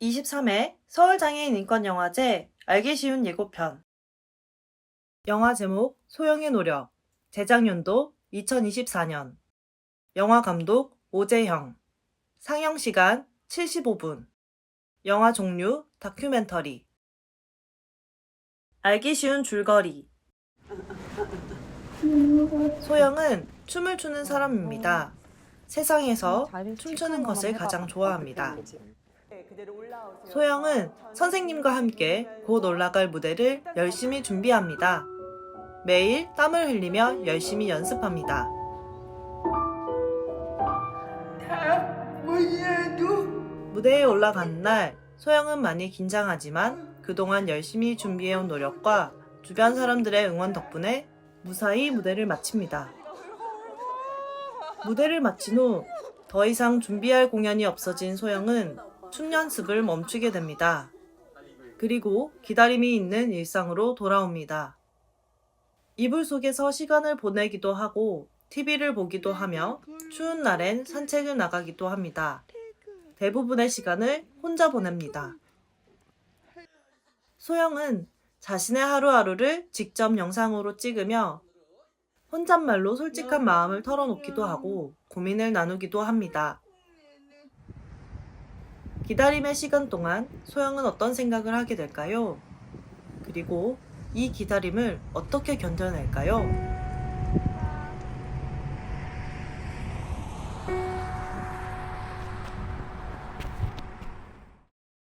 23회 서울장애인 인권영화제 알기 쉬운 예고편. 영화 제목 소영의 노력. 제작 연도 2024년. 영화 감독 오재형. 상영 시간 75분. 영화 종류 다큐멘터리. 알기 쉬운 줄거리. 소영은 춤을 추는 사람입니다. 세상에서 춤추는 것을 가장 좋아합니다. 소영은 선생님과 함께 곧 올라갈 무대를 열심히 준비합니다. 매일 땀을 흘리며 열심히 연습합니다. 무대에 올라가는 날 소영은 많이 긴장하지만 그동안 열심히 준비해온 노력과 주변 사람들의 응원 덕분에 무사히 무대를 마칩니다. 무대를 마친 후 더 이상 준비할 공연이 없어진 소영은 춤 연습을 멈추게 됩니다. 그리고 기다림이 있는 일상으로 돌아옵니다. 이불 속에서 시간을 보내기도 하고 TV를 보기도 하며 추운 날엔 산책을 나가기도 합니다. 대부분의 시간을 혼자 보냅니다. 소영은 자신의 하루하루를 직접 영상으로 찍으며 혼잣말로 솔직한 마음을 털어놓기도 하고 고민을 나누기도 합니다. 기다림의 시간 동안 소영은 어떤 생각을 하게 될까요? 그리고 이 기다림을 어떻게 견뎌낼까요?